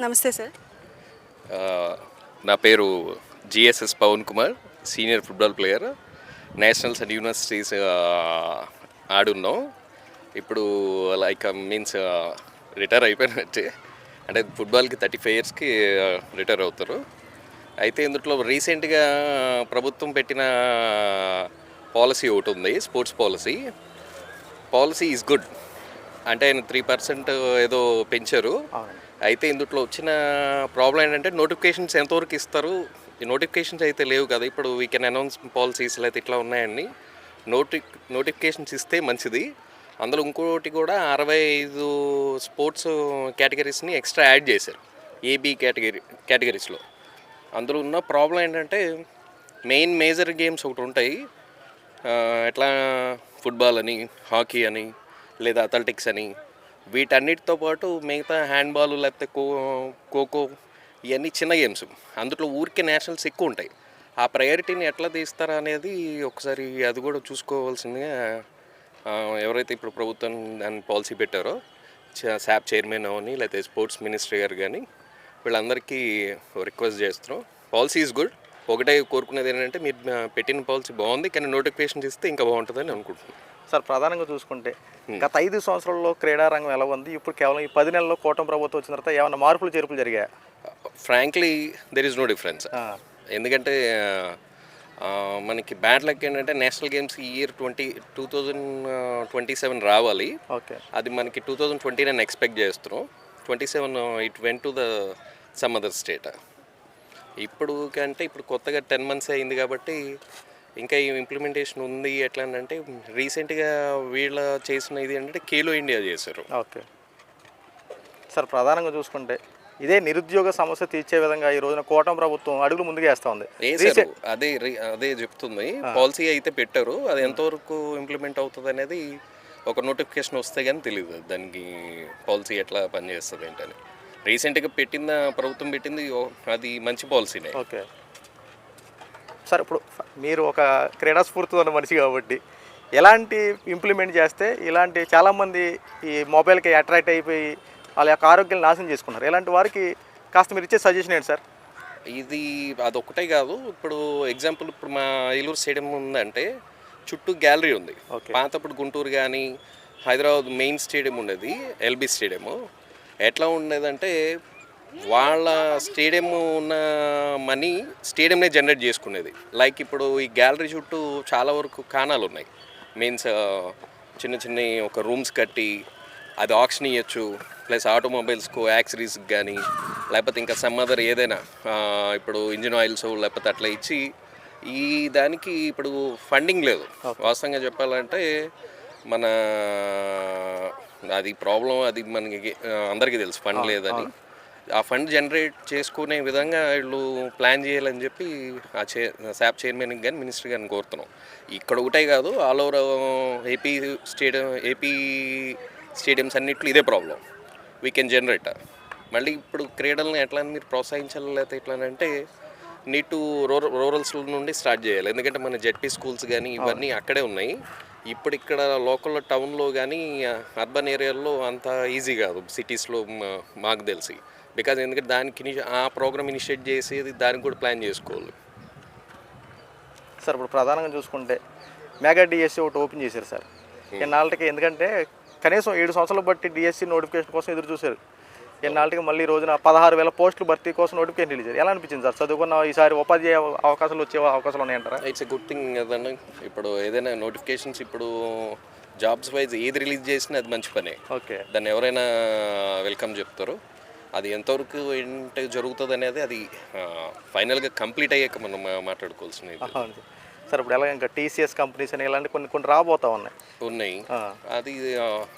నమస్తే సార్. నా పేరు GSS Pavan Kumar senior football player. Nationals and universities ఆడున్నాం. ఇప్పుడు లైక్ మీన్స్ రిటైర్ అయిపోయినట్టే. అంటే ఫుట్బాల్కి థర్టీ ఫైవ్ ఇయర్స్కి రిటైర్ అవుతారు. అయితే ఇందులో రీసెంట్గా ప్రభుత్వం పెట్టిన పాలసీ ఒకటి ఉంది sports policy. Policy is good. అంటే ఆయన త్రీ పర్సెంట్ ఏదో పెంచారు. అయితే ఇందులో వచ్చిన ప్రాబ్లం ఏంటంటే నోటిఫికేషన్స్ ఎంతవరకు ఇస్తారు? ఈ నోటిఫికేషన్స్ అయితే లేవు కదా. ఇప్పుడు వీ కెన్ అనౌన్స్ పాలసీస్ అయితే ఇట్లా ఉన్నాయండి నోటి నోటిఫికేషన్స్ ఇస్తే మంచిది. అందులో ఇంకోటి కూడా అరవై ఐదు స్పోర్ట్స్ కేటగిరీస్ని ఎక్స్ట్రా యాడ్ చేశారు. ఏబీ కేటగిరీ కేటగిరీస్లో అందులో ఉన్న ప్రాబ్లం ఏంటంటే మెయిన్ మేజర్ గేమ్స్ ఒకటి ఉంటాయి. ఎట్లా? ఫుట్బాల్ అని హాకీ అని లేదా అథ్లెటిక్స్ అని. వీటన్నిటితో పాటు మిగతా హ్యాండ్బాల్ లేకపోతే ఖో ఖోఖో ఇవన్నీ చిన్న గేమ్స్. అందులో ఊరికే నేషనల్స్ ఎక్కువ ఉంటాయి. ఆ ప్రయారిటీని ఎట్లా తీస్తారా అనేది ఒకసారి అది కూడా చూసుకోవాల్సిందిగా ఎవరైతే ఇప్పుడు ప్రభుత్వం దాని పాలసీ పెట్టారో శాప్ చైర్మన్ అవని లేకపోతే స్పోర్ట్స్ మినిస్టర్ గారు కానీ వీళ్ళందరికీ రిక్వెస్ట్ చేస్తున్నాం. Policy is good. ఒకటే కోరుకునేది ఏంటంటే మీరు పెట్టిన పాలసీ బాగుంది కానీ నోటిఫికేషన్ ఇస్తే ఇంకా బాగుంటుందని అనుకుంటున్నాను సార్ ప్రధానంగా చూసుకుంటే గత ఐదు సంవత్సరాల్లో క్రీడా రంగం ఎలా ఉంది? ఇప్పుడు కేవలం ఈ పది నెలల్లో కూటమి ప్రభుత్వం వచ్చిన తర్వాత ఏమైనా మార్పులు చేర్పులు జరిగాయా? Frankly there is no difference ఎందుకంటే మనకి బ్యాడ్ లక్ ఏంటంటే నేషనల్ గేమ్స్ ఈ year twenty two thousand twenty seven రావాలి. ఓకే. అది మనకి two thousand twenty nine expect చేస్తున్నాం. Twenty seven it went to the some other state ఇప్పుడు కంటే ఇప్పుడు కొత్తగా టెన్ మంత్స్ అయింది కాబట్టి ఇంకా ఈ ఇంప్లిమెంటేషన్ ఉంది ఎట్లా అంటే రీసెంట్గా వీళ్ళ చేసిన ఇది ఏంటంటే ఖేలో ఇండియా చేశారు. ఓకే. సార్ ప్రధానంగా చూసుకుంటే ఇదే నిరుద్యోగ సమస్య తీర్చే విధంగా ఈ రోజున కూటమి ప్రభుత్వం అడుగులు ముందుకు వేస్తూ ఉంది. అదే అదే చెప్తుంది. పాలసీ అయితే పెట్టారు. అది ఎంతవరకు ఇంప్లిమెంట్ అవుతుంది అనేది ఒక నోటిఫికేషన్ వస్తే కానీ తెలియదు దానికి పాలసీ ఎట్లా పనిచేస్తుంది ఏంటని. రీసెంట్గా పెట్టిన ప్రభుత్వం పెట్టింది అది మంచి పాలసీనే ఓకే. సార్ ఇప్పుడు మీరు ఒక క్రీడా స్ఫూర్తి ఉన్న మనిషి కాబట్టి ఎలాంటి ఇంప్లిమెంట్ చేస్తే ఇలాంటి చాలామంది ఈ మొబైల్కి అట్రాక్ట్ అయిపోయి వాళ్ళ యొక్క ఆరోగ్యాన్ని నాశనం చేసుకున్నారు ఇలాంటి వారికి కాస్త మీరు ఇచ్చే సజెషన్ ఏంటి సార్? ఇది అదొక్కటే కాదు. ఇప్పుడు ఎగ్జాంపుల్ ఇప్పుడు మా ఏలూరు స్టేడియం ఉందంటే చుట్టూ గ్యాలరీ ఉంది. పాతప్పుడు గుంటూరు కానీ హైదరాబాద్ మెయిన్ స్టేడియం ఉండేది ఎల్బీ స్టేడియము. ఎట్లా ఉండేదంటే వాళ్ళ స్టేడియం ఉన్న మనీ స్టేడియంనే జనరేట్ చేసుకునేది. లైక్ ఇప్పుడు ఈ గ్యాలరీ చుట్టూ చాలా వరకు కాణాలు ఉన్నాయి. మీన్స్ చిన్న చిన్న ఒక రూమ్స్ కట్టి అది ఆక్షన్ ఇవ్వచ్చు ప్లస్ ఆటోమొబైల్స్కు యాక్సరీస్కి కానీ లేకపోతే ఇంకా సమ్ అదర్ ఏదైనా ఇప్పుడు ఇంజిన్ ఆయిల్స్ లేకపోతే అట్లా ఇచ్చి ఈ దానికి ఇప్పుడు ఫండింగ్ లేదు. వాస్తవంగా చెప్పాలంటే మన అది ప్రాబ్లం అది మనకి అందరికీ తెలుసు ఫండ్ లేదని. ఆ ఫండ్ జనరేట్ చేసుకునే విధంగా వీళ్ళు ప్లాన్ చేయాలని చెప్పి ఆ చే శాప్ చైర్మన్ కానీ మినిస్టర్ గారిని కోరుతున్నాం. ఇక్కడ ఒకటే కాదు all over AP stadium AP stadiums అన్నిట్లో ఇదే ప్రాబ్లం. వీ కెన్ జనరేట్ మళ్ళీ ఇప్పుడు క్రీడలను ఎట్లా మీరు ప్రోత్సహించాలి లేకపోతే ఎట్లా అని అంటే నీట్ టు రూరల్ రూరల్స్ నుండి స్టార్ట్ చేయాలి. ఎందుకంటే మన జెడ్పీ స్కూల్స్ కానీ ఇవన్నీ అక్కడే ఉన్నాయి. ఇప్పుడు ఇక్కడ లోకల్ టౌన్లో కానీ అర్బన్ ఏరియాల్లో అంత ఈజీ కాదు. సిటీస్లో మాకు తెలిసి. బికాజ్ ఎందుకంటే దానికి ఆ ప్రోగ్రామ్ ఇనిషియేట్ చేసేది దానికి కూడా ప్లాన్ చేసుకోవాలి. సార్ ఇప్పుడు ప్రధానంగా చూసుకుంటే మెగా డిఎస్సి ఒకటి ఓపెన్ చేశారు సార్. ఎన్నాళ్ళకి ఎందుకంటే కనీసం ఏడు సంవత్సరాలు బట్టి డిఎస్సి నోటిఫికేషన్ కోసం ఎదురు చూశారు. ఎన్నాళ్ళకి మళ్ళీ రోజున పదహారు వేల పోస్టులు భర్తీ కోసం నోటిఫికేషన్ రిలీజ్ ఎలా అనిపించింది సార్? చదువుకున్న ఈసారి ఉపాధ్యాయ అవకాశాలు వచ్చే అవకాశాలు ఉన్నాయంటారా? ఇట్స్ ఎ గుడ్ థింగ్ కదండి. ఇప్పుడు ఏదైనా నోటిఫికేషన్స్ ఇప్పుడు జాబ్స్ వైజ్ ఏది రిలీజ్ చేసినా అది మంచి పనే. ఓకే. దాన్ని ఎవరైనా వెల్కమ్ చెప్తారు. అది ఎంతవరకు ఏంటి జరుగుతుంది అనేది అది ఫైనల్గా కంప్లీట్ అయ్యాక మనం మాట్లాడుకోవాల్సినవి సార్. ఇప్పుడు ఎలా ఇంకా టీసీఎస్ కంపెనీస్ అని ఇలాంటి కొన్ని కొన్ని రాబోతా ఉన్నాయి. ఉన్నాయి. అది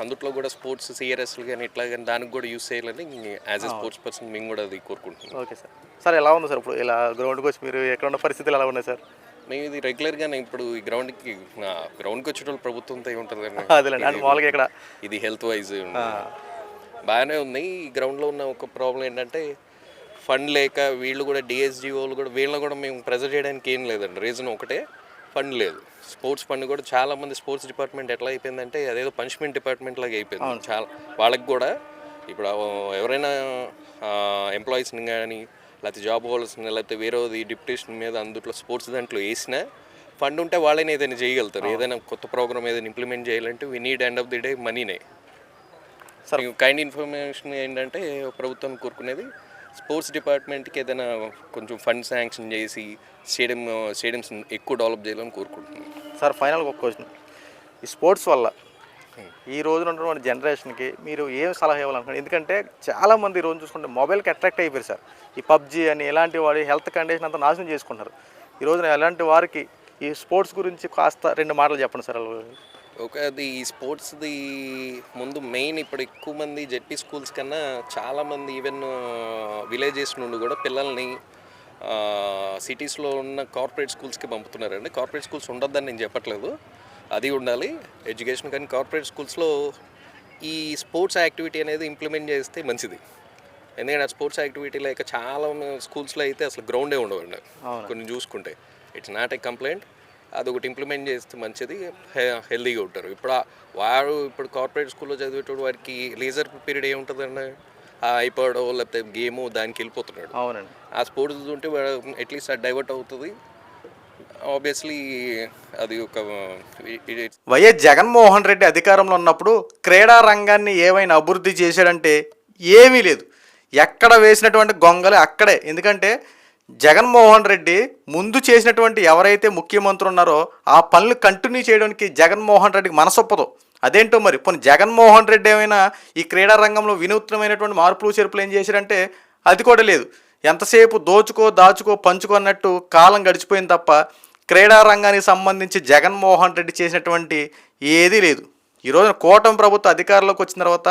అందుట్లో కూడా స్పోర్ట్స్ సిఆర్ఎస్లు కానీ ఇట్లా కానీ దానికి కూడా యూస్ చేయాలని యాజ్ ఎ స్పోర్ట్స్ పర్సన్ మేము కూడా అది కోరుకుంటున్నాం. Okay sir. సార్ ఎలా ఉంది సార్ ఇప్పుడు ఇలా గ్రౌండ్కి వచ్చి మీరు ఎక్కడ ఉన్న పరిస్థితులు ఎలా ఉన్నాయి సార్? మేము ఇది రెగ్యులర్గానే ఇప్పుడు ఈ గ్రౌండ్కి గ్రౌండ్కి వచ్చేటోళ్ళు ప్రభుత్వంతో ఉంటుంది అదేలేండి. అంటే మామూలుగా ఇక్కడ ఇది హెల్త్ వైజ్ బాగానే ఉంది. ఈ గ్రౌండ్లో ఉన్న ఒక ప్రాబ్లం ఏంటంటే ఫండ్ లేక వీళ్ళు కూడా డిఎస్జిఓలు కూడా వీళ్ళని కూడా మేము ప్రెజర్ చేయడానికి ఏం లేదండి. రీజన్ ఒకటే ఫండ్ లేదు. స్పోర్ట్స్ ఫండ్ కూడా చాలా మంది స్పోర్ట్స్ డిపార్ట్మెంట్ ఎట్లా అయిపోయిందంటే అదేదో పనిష్మెంట్ డిపార్ట్మెంట్ లాగా అయిపోయింది. చాలా వాళ్ళకి కూడా ఇప్పుడు ఎవరైనా ఎంప్లాయీస్ని కానీ లేకపోతే జాబ్ హోల్డర్స్ని లేకపోతే వేరేది డిప్యుటేషన్ మీద అందుట్లో స్పోర్ట్స్ దాంట్లో వేసినా ఫండ్ ఉంటే వాళ్ళని ఏదైనా చేయగలుగుతారు. ఏదైనా కొత్త ప్రోగ్రామ్ ఏదైనా ఇంప్లిమెంట్ చేయాలంటే we need end of the day మనీనే sir kind information ఏంటంటే ప్రభుత్వం కోరుకునేది స్పోర్ట్స్ డిపార్ట్మెంట్కి ఏదైనా కొంచెం ఫండ్ శాంక్షన్ చేసి స్టేడియం స్టేడియంస్ ఎక్కువ డెవలప్ చేయాలని కోరుకుంటున్నాను సార్ ఫైనల్గా ఒక క్వశ్చన్ ఈ స్పోర్ట్స్ వల్ల ఈ రోజున ఉన్నటువంటి జనరేషన్కి మీరు ఏం సలహా ఇవ్వాలనుకుంటున్నారు? ఎందుకంటే చాలామంది ఈ రోజు చూసుకుంటే మొబైల్కి అట్రాక్ట్ అయిపోయారు సార్. ఈ పబ్జీ అని ఇలాంటి వాడి హెల్త్ కండిషన్ అంతా నాశనం చేసుకుంటున్నారు. ఈ రోజున ఎలాంటి వారికి ఈ స్పోర్ట్స్ గురించి కాస్త రెండు మాటలు చెప్పండి సార్ ఒక అది స్పోర్ట్స్ది ముందు మెయిన్ ఇప్పుడు ఎక్కువ మంది జెడ్పీ స్కూల్స్ కన్నా చాలామంది ఈవెన్ విలేజెస్ నుండి కూడా పిల్లల్ని సిటీస్లో ఉన్న కార్పొరేట్ స్కూల్స్కి పంపుతున్నారండి. కార్పొరేట్ స్కూల్స్ ఉండొద్దని నేను చెప్పట్లేదు. అది ఉండాలి. ఎడ్యుకేషన్ కానీ కార్పొరేట్ స్కూల్స్లో ఈ స్పోర్ట్స్ యాక్టివిటీ అనేది ఇంప్లిమెంట్ చేస్తే మంచిది. ఎందుకంటే ఆ స్పోర్ట్స్ యాక్టివిటీ లేక చాలా స్కూల్స్లో అయితే అసలు గ్రౌండే ఉండవండి. కొన్ని చూసుకుంటే. ఇట్స్ నాట్ ఏ కంప్లైంట్ అది ఒకటి ఇంప్లిమెంట్ చేస్తే మంచిది హె- హెల్తీగా ఉంటారు. ఇప్పుడు వాడు ఇప్పుడు కార్పొరేట్ స్కూల్లో చదివేటప్పుడు వారికి లేజర్ పీరియడ్ ఏముంటుందండి? ఆ ఐపాడ్ లేకపోతే గేమ్ దానికి వెళ్ళిపోతున్నాడు. అవునండి. ఆ స్పోర్ట్స్ ఉంటే అట్లీస్ట్ అది డైవర్ట్ అవుతుంది. ఆబ్వియస్లీ అది ఒక వైఎస్ జగన్మోహన్ రెడ్డి అధికారంలో ఉన్నప్పుడు క్రీడా రంగాన్ని ఏమైనా అభివృద్ధి చేశాడంటే ఏమీ లేదు. ఎక్కడ వేసినటువంటి గొంగలు అక్కడే. ఎందుకంటే జగన్మోహన్ రెడ్డి ముందు చేసినటువంటి ఎవరైతే ముఖ్యమంత్రి ఉన్నారో ఆ పనులు కంటిన్యూ చేయడానికి జగన్మోహన్ రెడ్డికి మనసొప్పదు. అదేంటో మరి? పోనీ జగన్మోహన్ రెడ్డి ఏమైనా ఈ క్రీడా రంగంలో వినూత్నమైనటువంటి మార్పులు చేర్పులు ఏం చేశారంటే అది కూడా లేదు. ఎంతసేపు దోచుకో దాచుకో పంచుకో అన్నట్టు కాలం గడిచిపోయింది తప్ప క్రీడా రంగానికి సంబంధించి జగన్మోహన్ రెడ్డి చేసినటువంటి ఏదీ లేదు. ఈరోజు కూటమి ప్రభుత్వ అధికారంలోకి వచ్చిన తర్వాత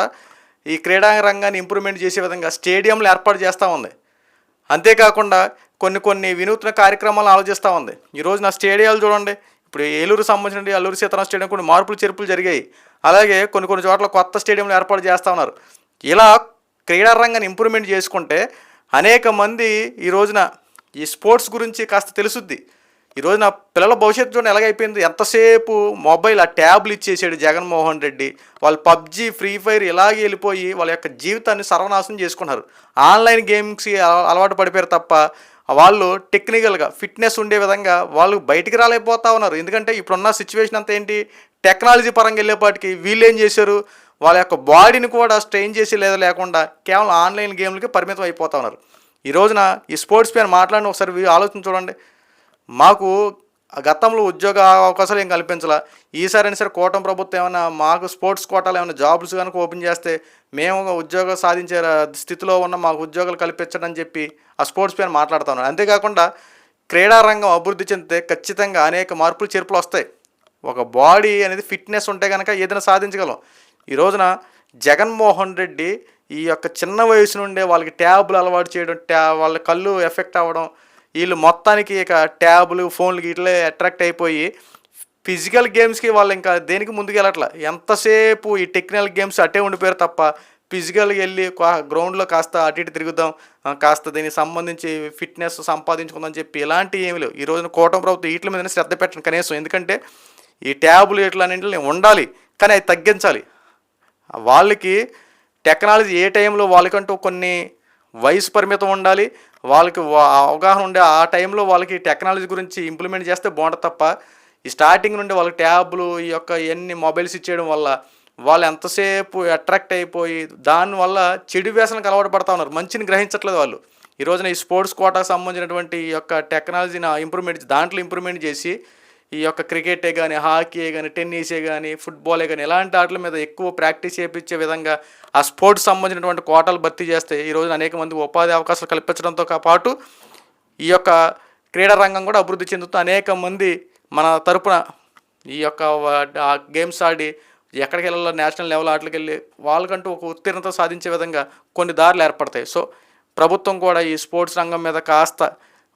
ఈ క్రీడా రంగాన్ని ఇంప్రూవ్మెంట్ చేసే విధంగా స్టేడియంలు ఏర్పాటు చేస్తూ ఉంది. అంతేకాకుండా కొన్ని కొన్ని వినూత్న కార్యక్రమాలు ఆలోచిస్తూ ఉంది. ఈరోజు నా స్టేడియాలు చూడండి. ఇప్పుడు ఏలూరు సంబంధించిన అల్లూరు సీతారాం స్టేడియం కొన్ని మార్పులు చేర్పులు జరిగాయి. అలాగే కొన్ని కొన్ని చోట్ల కొత్త స్టేడియంలు ఏర్పాటు చేస్తూ ఉన్నారు. ఇలా క్రీడా రంగాన్ని ఇంప్రూవ్మెంట్ చేసుకుంటే అనేక మంది ఈ రోజున ఈ స్పోర్ట్స్ గురించి కాస్త తెలుసుద్ది. ఈరోజు నా పిల్లల భవిష్యత్తు చూడండి ఎలాగైపోయింది ఎంతసేపు మొబైల్ ఆ ట్యాబ్లు ఇచ్చేసాడు జగన్మోహన్ రెడ్డి. వాళ్ళు పబ్జి ఫ్రీ ఫైర్ ఇలాగే వెళ్ళిపోయి వాళ్ళ యొక్క జీవితాన్ని సర్వనాశనం చేసుకున్నారు. ఆన్లైన్ గేమ్స్కి అల- అలవాటు పడిపోయారు తప్ప వాళ్ళు టెక్నికల్గా ఫిట్నెస్ ఉండే విధంగా వాళ్ళు బయటికి రాలేకపోతా ఉన్నారు. ఎందుకంటే ఇప్పుడున్న సిచ్యువేషన్ అంతా ఏంటి? టెక్నాలజీ పరంగా వెళ్ళేపాటికి వీళ్ళు ఏం చేశారు? వాళ్ళ యొక్క బాడీని కూడా స్ట్రెయిన్ చేసి లేదా లేకుండా కేవలం ఆన్లైన్ గేమ్లకి పరిమితం అయిపోతా ఉన్నారు. ఈ రోజున ఈ స్పోర్ట్స్ పైన మాట్లాడిన ఒకసారి ఆలోచన చూడండి. మాకు గతంలో ఉద్యోగ అవకాశాలు ఏం కల్పించాలా. ఈసారి సరే కూటమి ప్రభుత్వం ఏమైనా మాకు స్పోర్ట్స్ కోటాలు ఏమైనా జాబ్స్ కనుక ఓపెన్ చేస్తే మేము ఉద్యోగం సాధించే స్థితిలో ఉన్న మాకు ఉద్యోగాలు కల్పించడం అని చెప్పి ఆ స్పోర్ట్స్ పైన మాట్లాడుతాను అంతేకాకుండా క్రీడా రంగం అభివృద్ధి చెందితే ఖచ్చితంగా అనేక మార్పులు చేర్పులు వస్తాయి. ఒక బాడీ అనేది ఫిట్నెస్ ఉంటే కనుక ఏదైనా సాధించగలం. ఈ రోజున జగన్మోహన్ రెడ్డి ఈ యొక్క చిన్న వయసు నుండే వాళ్ళకి ట్యాబ్లు అలవాటు చేయడం ట్యా వాళ్ళ కళ్ళు ఎఫెక్ట్ అవ్వడం వీళ్ళు మొత్తానికి ఇక ట్యాబులు ఫోన్లు ఇట్లే అట్రాక్ట్ అయిపోయి ఫిజికల్ గేమ్స్కి వాళ్ళు ఇంకా దేనికి ముందుకు వెళ్ళట్ల? ఎంతసేపు ఈ టెక్నికల్ గేమ్స్ అటే ఉండిపోయారు తప్ప ఫిజికల్గా వెళ్ళి గ్రౌండ్లో కాస్త అటు ఇటు తిరుగుదాం కాస్త దీనికి సంబంధించి ఫిట్నెస్ సంపాదించుకుందాం చెప్పి ఇలాంటివి ఏమి లేవు. ఈ రోజున కూటమి ప్రభుత్వం వీటి మీద శ్రద్ధ పెట్టండి కనీసం. ఎందుకంటే ఈ ట్యాబులు ఇట్లన్నింటిని ఉండాలి కానీ అది తగ్గించాలి. వాళ్ళకి టెక్నాలజీ ఏ టైంలో వాళ్ళకంటూ కొన్ని వయసు పరిమితం ఉండాలి. వాళ్ళకి అవగాహన ఉండే ఆ టైంలో వాళ్ళకి టెక్నాలజీ గురించి ఇంప్లిమెంట్ చేస్తే బాగుంటుంది తప్ప ఈ స్టార్టింగ్ నుండి వాళ్ళకి ట్యాబ్లు ఈ యొక్క ఎన్ని మొబైల్స్ ఇచ్చేయడం వల్ల వాళ్ళు ఎంతసేపు అట్రాక్ట్ అయిపోయి దానివల్ల చెడు వ్యసనకు అలవాటు పడతా ఉన్నారు. మంచిని గ్రహించట్లేదు వాళ్ళు. ఈ రోజున ఈ స్పోర్ట్స్ కోటాకు సంబంధించినటువంటి ఈ యొక్క టెక్నాలజీని ఇంప్రూవ్మెంట్ దాంట్లో ఇంప్రూవ్మెంట్ చేసి ఈ యొక్క క్రికెటే కానీ హాకీ కానీ టెన్నిసే కానీ ఫుట్బాలే కానీ ఎలాంటి ఆటల మీద ఎక్కువ ప్రాక్టీస్ చేయించే విధంగా ఆ స్పోర్ట్స్ సంబంధించినటువంటి కోటాలు భర్తీ చేస్తే ఈ రోజున అనేక మంది ఉపాధి అవకాశాలు కల్పించడంతో పాటు ఈ యొక్క క్రీడా రంగం కూడా అభివృద్ధి చెందుతూ అనేక మంది మన తరపున ఈ యొక్క గేమ్స్ ఆడి ఎక్కడికి వెళ్ళాలో నేషనల్ లెవెల్ ఆటలకు వెళ్ళి వాళ్ళకంటూ ఒక ఉత్తీర్ణత సాధించే విధంగా కొన్ని దారులు ఏర్పడతాయి. సో ప్రభుత్వం కూడా ఈ స్పోర్ట్స్ రంగం మీద కాస్త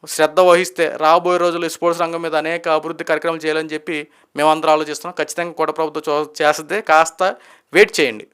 శ్రద్ధ వహిస్తే రాబోయే రోజుల్లో స్పోర్ట్స్ రంగం మీద అనేక అభివృద్ధి కార్యక్రమాలు చేయాలని చెప్పి మేమందరం ఆలోచిస్తున్నాం. ఖచ్చితంగా కూడా ప్రభుత్వం చూ- చేస్తుంది. కాస్త వెయిట్ చేయండి.